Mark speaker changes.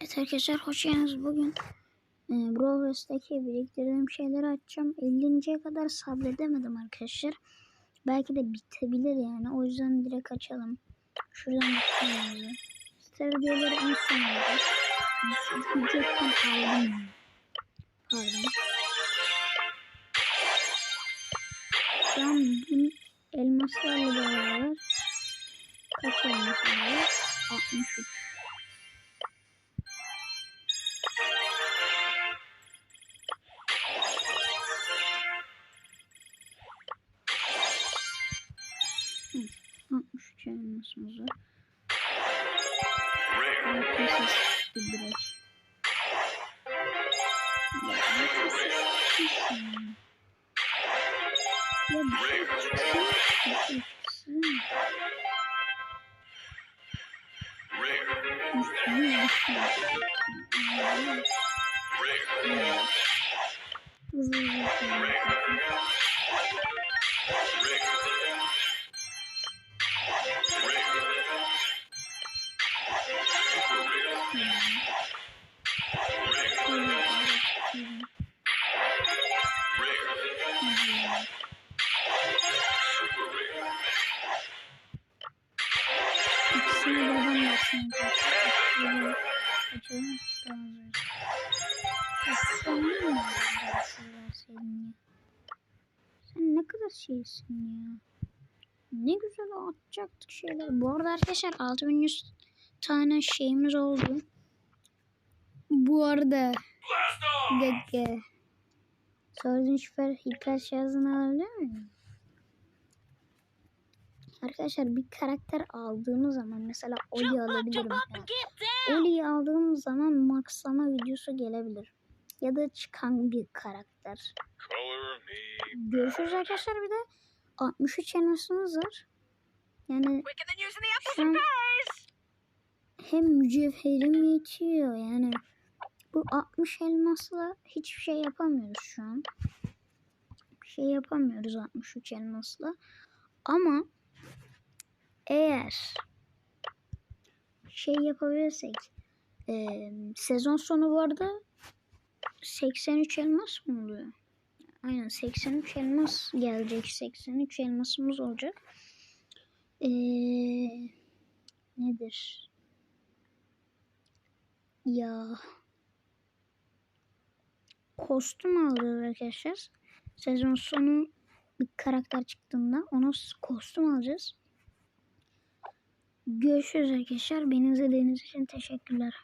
Speaker 1: Evet arkadaşlar hoş geldiniz. Bugün e, Brawl Stars'taki biriktirdiğim şeyleri açacağım. 50.ye kadar sabredemedim arkadaşlar. Belki de bitebilir yani. O yüzden direkt açalım. Şuradan bakalım. Diyorlar en son olacak. Ücretten aldım. Pardon. Şu an bin elmaslarla beraber kaç elmas var? 63. 63 elmasımız var. Herkes bir direkt. Ya, bir şey çıksın, şey bir şey çıksın. Hızlı hızlı Birden yapsın. Şöyle açalım. Tamam. Sen ne mi verseydin ya? Sen ne kadar şeysin ya. Ne güzel atacaktık şeyler. Bu arada arkadaşlar 6100 tane şeyimiz oldu. Bu arada dakika. Sorduğun şoför hiper şarjını alabilir miyim? Arkadaşlar bir karakter aldığımız zaman mesela Oli alabilirim. Yani. Oli'yi aldığım zaman maxlama videosu gelebilir. Ya da çıkan bir karakter. Görüşürüz arkadaşlar bir de 63 elmasımız var. Yani şu an hem mücevherim yetiyor yani. Bu 60 elmasla hiçbir şey yapamıyoruz şu an. Bir şey yapamıyoruz 63 elmasla. Ama eğer şey yapabilirsek eee, sezon sonu bu arada 83 elmas mı oluyor? Aynen 83 elmas gelecek. 83 elmasımız olacak. Eee nedir? Ya kostüm alacağız arkadaşlar. Sezon sonu bir karakter çıktığında ona kostüm alacağız. Görüşürüz arkadaşlar. Beni izlediğiniz için teşekkürler.